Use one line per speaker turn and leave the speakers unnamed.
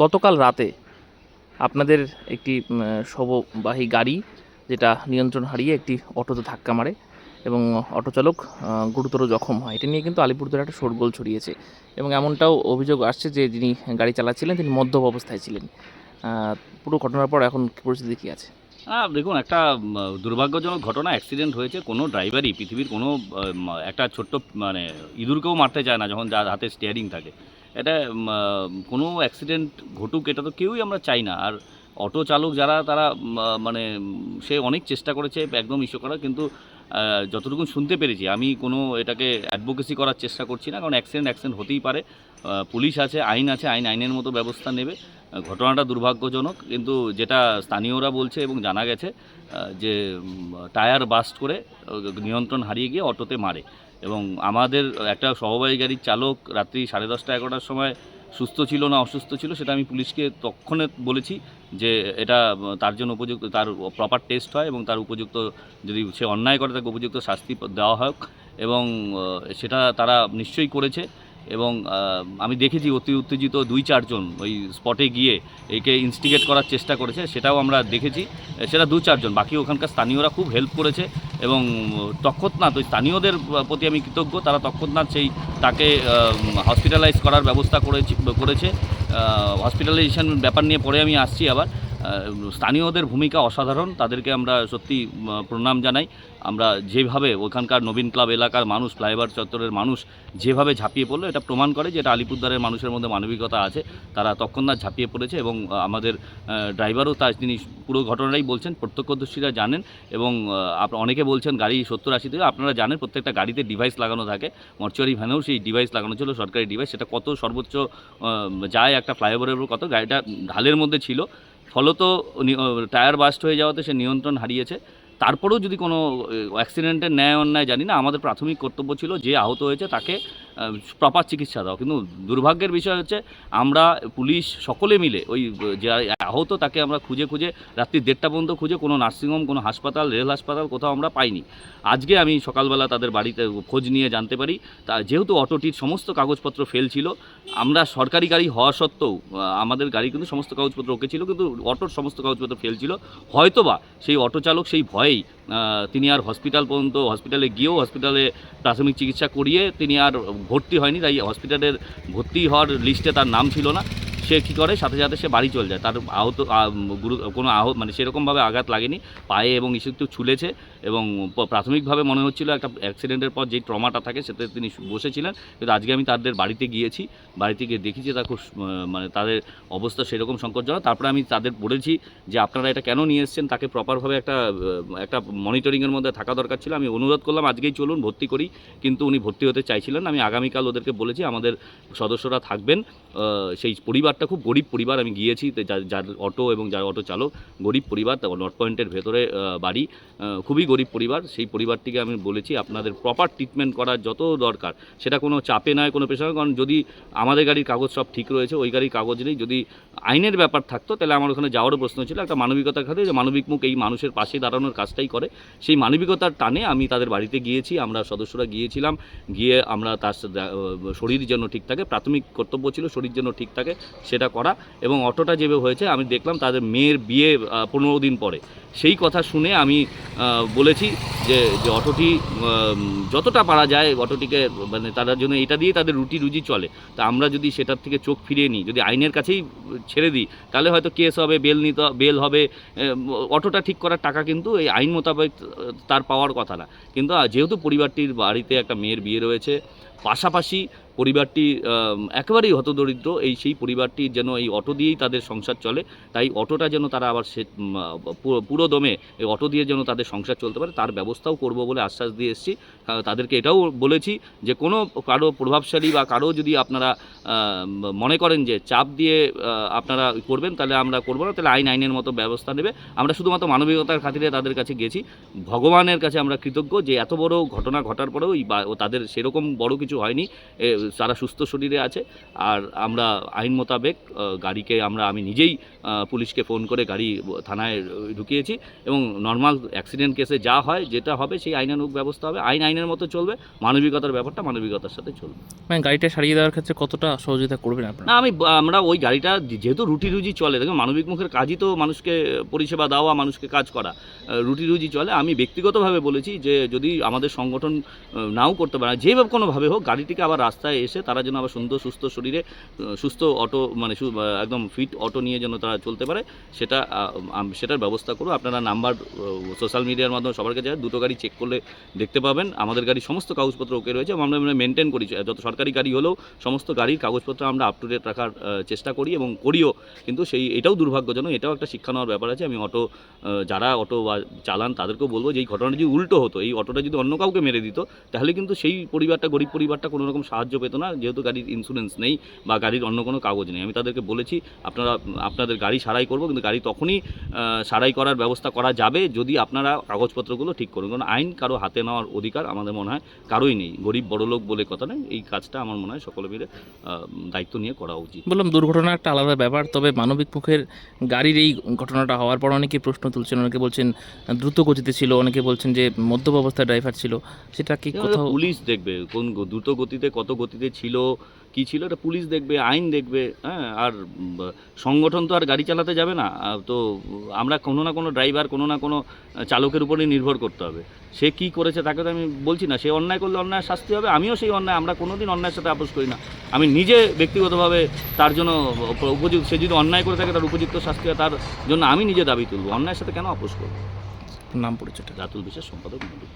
গতকাল রাতে আপনাদের একটি শববাহী গাড়ি যেটা নিয়ন্ত্রণ হারিয়ে একটি অটোতে ধাক্কা মারে এবং অটোচালক গুরুতর জখম হয়। এটা নিয়ে কিন্তু আলিপুরদুয়ার একটা শোরগোল ছড়িয়েছে এবং এমনটাও অভিযোগ আসছে যে যিনি গাড়ি চালাচ্ছিলেন তিনি মদ্যপ অবস্থায় ছিলেন। পুরো ঘটনার পর এখন পরিস্থিতি কী আছে?
দেখুন, একটা দুর্ভাগ্যজনক ঘটনা অ্যাক্সিডেন্ট হয়েছে। কোনো ড্রাইভারই পৃথিবীর কোনো একটা ছোট্ট মানে ইঁদুরকেও মারতে চায় না যখন যার হাতে স্টিয়ারিং থাকে। এটা কোনো অ্যাক্সিডেন্ট ঘটুক, এটা তো কেউই আমরা চাই না। আর অটো চালক যারা, তারা মানে সে অনেক চেষ্টা করেছে একদম ইস্যু করার, কিন্তু যতটুকু শুনতে পেরেছি, আমি কোনো এটাকে অ্যাডভোকেসি করার চেষ্টা করছি না, কারণ অ্যাক্সিডেন্ট অ্যাক্সিডেন্ট হতেই পারে। পুলিশ আছে, আইন আছে, আইন, আইনের মতো ব্যবস্থা নেবে। ঘটনাটা দুর্ভাগ্যজনক, কিন্তু যেটা স্থানীয়রা বলছে এবং জানা গেছে যে টায়ার বাস্ট করে নিয়ন্ত্রণ হারিয়ে গিয়ে অটোতে মারে। এবং আমাদের একটা সহবাহী গাড়ির চালক রাত্রি সাড়ে দশটা, এগারোটার সময় সুস্থ ছিল না, অসুস্থ ছিল, সেটা আমি পুলিশকে তক্ষণে বলেছি যে এটা, তার জন্য উপযুক্ত, তার প্রপার টেস্ট হয় এবং তার উপযুক্ত যদি সে অন্যায় করে, তাকে উপযুক্ত শাস্তি দেওয়া হোক এবং সেটা তারা নিশ্চয়ই করেছে। এবং আমি দেখেছি অতি উত্তেজিত দুই চারজন ওই স্পটে গিয়ে একে ইনস্টিগেট করার চেষ্টা করেছে, সেটাও আমরা দেখেছি। সেটা দু চারজন, বাকি ওখানকার স্থানীয়রা খুব হেল্প করেছে এবং তক্ষৎনাথ ওই স্থানীয়দের প্রতি আমি কৃতজ্ঞ, তারা তৎক্ষণাৎ সেই তাকে হসপিটালাইজ করার ব্যবস্থা করেছি, করেছে। হসপিটালাইজেশন ব্যাপার নিয়ে পরে আমি আসছি আবার। স্থানীয়দের ভূমিকা অসাধারণ। তাদেরকে আমরা সত্যি প্রণাম জানাই। আমরা যেভাবে ওখানকার নবীন ক্লাব এলাকার মানুষ, ফ্লাইওভার চত্বরের মানুষ যেভাবে ঝাঁপিয়ে পড়ল, এটা প্রমাণ করে যে এটা আলিপুরদারের মানুষের মধ্যে মানবিকতা আছে। তারা তৎক্ষণাৎ ঝাঁপিয়ে পড়েছে এবং আমাদের ড্রাইভারও তার তিনি পুরো ঘটনাটাই বলছেন। প্রত্যক্ষদর্শীরা জানেন এবং অনেকে বলছেন গাড়ি সত্তর আশি থেকে, আপনারা জানেন প্রত্যেকটা গাড়িতে ডিভাইস লাগানো থাকে। মর্চুয়ারি ভ্যানেও সেই ডিভাইস লাগানো ছিল, সরকারি ডিভাইস সেটা কত সর্বোচ্চ যায় একটা ফ্লাইওভারের উপর, কত গাড়িটা ঢালের মধ্যে ছিল। ফলত টায়ার বাস্ট হয়ে যাওয়াতে সে নিয়ন্ত্রণ হারিয়েছে। তারপরেও যদি কোনো অ্যাক্সিডেন্টের ন্যায় অন্যায় জানি না, আমাদের প্রাথমিক কর্তব্য ছিল যে আহত হয়েছে তাকে প্রপার চিকিৎসা দেওয়া। কিন্তু দুর্ভাগ্যের বিষয় হচ্ছে আমরা পুলিশ সকলে মিলে ওই, যে আহত তাকে আমরা খুঁজে খুঁজে রাত্রি দেড়টা পর্যন্ত খুঁজে কোনো নার্সিংহোম, কোনো হাসপাতাল, রেল হাসপাতাল কোথাও আমরা পাইনি। আজকে আমি সকালবেলা তাদের বাড়িতে খোঁজ নিয়ে জানতে পারি, তা যেহেতু অটোটির সমস্ত কাগজপত্র ফেল ছিল, আমরা সরকারি গাড়ি হওয়া সত্ত্বেও আমাদের গাড়ি কিন্তু সমস্ত কাগজপত্র ওকে ছিল, কিন্তু অটোর সমস্ত কাগজপত্র ফেল ছিল। হয়তোবা সেই অটো চালক সেই ভয়েই আহ, তিনি আর হসপিটাল পর্যন্ত হসপিটালে গিয়েও হসপিটালে প্রাথমিক চিকিৎসা করিয়ে তিনি আর ভর্তি হয়নি তাই হসপিটালের ভর্তি হওয়ার লিস্টে তার নাম ছিল না। সে কী করে? সাথে সাথে সে বাড়ি চলে যায়। তার আহত গুরু, কোনো আহত মানে সেরকমভাবে আঘাত লাগেনি। পায়ে এবং ইস্যু একটু ছুলেছে এবং প্রাথমিকভাবে মনে হচ্ছিল একটা অ্যাক্সিডেন্টের পর যেই ট্রমাটা থাকে সেটাতে তিনি বসেছিলেন। কিন্তু আজকে আমি তাদের বাড়িতে গিয়েছি, বাড়িতে গিয়ে দেখি যে তার খুব মানে তাদের অবস্থা সেরকম সংকটজনক। তারপরে আমি তাদের বলেছি যে, আপনারা এটা কেন নিয়ে এসেছেন? তাকে প্রপারভাবে একটা একটা মনিটরিংয়ের মধ্যে থাকা দরকার ছিল। আমি অনুরোধ করলাম, আজকেই চলুন, ভর্তি করি। কিন্তু উনি ভর্তি হতে চাইছিলেন আমি আগামীকাল ওদেরকে বলেছি, আমাদের সদস্যরা থাকবেন। সেই সেই পরিবারটা খুব গরিব পরিবার, আমি গিয়েছি যার অটো এবং যার অটো চালক গরিব পরিবার তারপর নর্থ পয়েন্টের ভেতরে বাড়ি খুবই গরিব পরিবার, সেই পরিবারটিকে আমি বলেছি আপনাদের প্রপার ট্রিটমেন্ট করার যত দরকার, সেটা কোনো চাপে নয়, কোনো পেশা কারণ যদি আমাদের গাড়ির কাগজ সব ঠিক রয়েছে, ওই গাড়ির কাগজ নেই, যদি আইনের ব্যাপার থাকতো, তাহলে আমার ওখানে যাওয়ারও প্রশ্ন ছিল, একটা মানবিকতার খাতে যে মানবিক মুখ এই মানুষের পাশে দাঁড়ানোর কাজটাই করে, সেই মানবিকতার টানে আমি তাদের বাড়িতে গিয়েছি, আমরা সদস্যরা গিয়েছিলাম, গিয়ে আমরা তার শরীর যেন ঠিক থাকে, প্রাথমিক কর্তব্য ছিল শরীর যেন ঠিক থাকে সেটা করা এবং অটোটা যেভাবে হয়েছে, আমি দেখলাম তাদের মেয়ের বিয়ে পনেরো দিন পরে। সেই কথা শুনে আমি বলেছি যে যে অটোটি যতটা পারা যায় অটোটিকে মানে তাদের জন্য এটা দিয়ে তাদের রুটি রুজি চলে। তা আমরা যদি সেটার থেকে চোখ ফিরিয়ে নিই, যদি আইনের কাছেই ছেড়ে দিই, তাহলে হয়তো কেস হবে, বেল নিতে, বেল হবে অটোটা ঠিক করার টাকা কিন্তু এই আইন মোতাবেক তার পাওয়ার কথা না। কিন্তু যেহেতু পরিবারটির বাড়িতে একটা মেয়ের বিয়ে রয়েছে, পাশাপাশি পরিবারটি একেবারেই হতদরিদ্র। এই সেই পরিবারটি যেন এই অটো দিয়েই তাদের সংসার চলে। তাই অটোটা যেন তারা আবার সে পুরো- দমে এই অটো দিয়ে যেন তাদের সংসার চলতে পারে, তার ব্যবস্থাও করব বলে আশ্বাস দিয়ে এসেছি। তাদেরকে এটাও বলেছি যে, কোনো কারও প্রভাবশালী বা কারও যদি আপনারা মনে করেন যে চাপ দিয়ে আপনারা করবেন, তাহলে আমরা করব না। তাহলে আইন, আইনের মতো ব্যবস্থা নেবে। আমরা শুধুমাত্র মানবিকতার খাতিরে তাদের কাছে গেছি। ভগবানের কাছে আমরা কৃতজ্ঞ যে, এত বড় ঘটনা ঘটার পরেও তাদের সেরকম বড় কিছু হয়নি। তারা সুস্থ শরীরে আছে। আর আমরা আইন মোতাবেক গাড়িকে আমরা আমি নিজেই পুলিশকে ফোন করে গাড়ি থানায় ঢুকিয়েছি এবং নর্মাল অ্যাক্সিডেন্ট কেসে যা হয় যেটা হবে সেই আইনানুগ ব্যবস্থা হবে। আইন আইনের মতো চলবে মানবিকতার ব্যাপারটা মানবিকতার সাথে চলবে।
মানে গাড়িটা সারিয়ে দেওয়ার ক্ষেত্রে কতটা সহযোগিতা করবেন আপনারা?
না আমি আমরা ওই গাড়িটা যেহেতু রুটি রুজি চলে দেখুন মানবিক মুখের কাজই তো মানুষকে পরিষেবা দেওয়া মানুষকে কাজ করা রুটি রুজি চলে। আমি ব্যক্তিগতভাবে বলেছি যে যদি আমাদের সংগঠন নাও করতে পারে যেভাবে কোনোভাবে হোক গাড়িটিকে আবার রাস্তায় এসে তারা যেন আবার সুন্দর, সুস্থ শরীরে সুস্থ অটো মানে একদম ফিট অটো নিয়ে যেন তারা চলতে পারে, সেটা সেটার ব্যবস্থা করো আপনারা নাম্বার সোশ্যাল মিডিয়ার মাধ্যমে সবার কাছে দুটো গাড়ি চেক করলে দেখতে পাবেন। আমাদের গাড়ি সমস্ত কাগজপত্র ওকে রয়েছে এবং আমরা মেনটেন করি। যত সরকারি গাড়ি হলেও সমস্ত গাড়ির কাগজপত্র আমরা আপ টু ডেট রাখার চেষ্টা করি এবং করিও। কিন্তু সেই, এটাও দুর্ভাগ্যজনক, এটাও একটা শিক্ষা নেওয়ার ব্যাপার আছে। আমি অটো যারা অটো বা চালান তাদেরকেও বলব যে এই ঘটনাটা যদি উল্টো হতো, এই অটোটা যদি অন্য কাউকে মেরে দিত, তাহলে কিন্তু সেই পরিবারটা, গরিব পরিবারটা কোনো রকম সাহায্য পেতো না যেহেতু গাড়ির ইন্স্যুরেন্স নেই বা গাড়ির অন্য কোনো কাগজ নেই। আমি তাদেরকে বলেছি আপনারা আপনাদের গাড়ি সারাই করব কিন্তু গাড়ি তখনই সারাই করার ব্যবস্থা করা যাবে যদি আপনারা কাগজপত্রগুলো ঠিক করুন। কারণ আইন কারও হাতে নেওয়ার অধিকার আমাদের মনে হয় কারোই নেই। গরিব বড়লোক বলে কথা নয় এই কাজটা আমার মনে হয় সকলে মিলে দায়িত্ব নিয়ে করা উচিত।
বললাম দুর্ঘটনা একটা আলাদা ব্যাপার তবে মানবিক মুখের গাড়ির এই ঘটনাটা হওয়ার পর অনেকে প্রশ্ন তুলছেন অনেকে বলছেন দ্রুত গতিতে ছিল অনেকে বলছেন যে মদ্যপ অবস্থায় ড্রাইভার ছিল সেটা কি কোথাও
পুলিশ দেখবে কোন দ্রুত গতিতে কত গতিতে ছিল কি ছিল এটা পুলিশ দেখবে আইন দেখবে হ্যাঁ আর সংগঠন তো আর গাড়ি চালাতে যাবে না তো আমরা কোনো না কোনো ড্রাইভার কোনো না কোনো চালকের উপরেই নির্ভর করতে হবে। সে কি করেছে তাকে তো আমি বলছি না সে অন্যায় করলে অন্যায় শাস্তি হবে আমিও সেই অন্যায় আমরা কোনোদিন অন্যায়ের সাথে আপোষ করি না। আমি নিজে ব্যক্তিগতভাবে তার জন্য উপযুক্ত সে যদি অন্যায় করে থাকে তার উপযুক্ত শাস্তি হয় তার জন্য আমি নিজে দাবি তুলব অন্যায়ের সাথে কেন আপোষ করব?
নাম পরিচয়টা।
রাতুল বিশেষ সম্পাদক মন্ডল।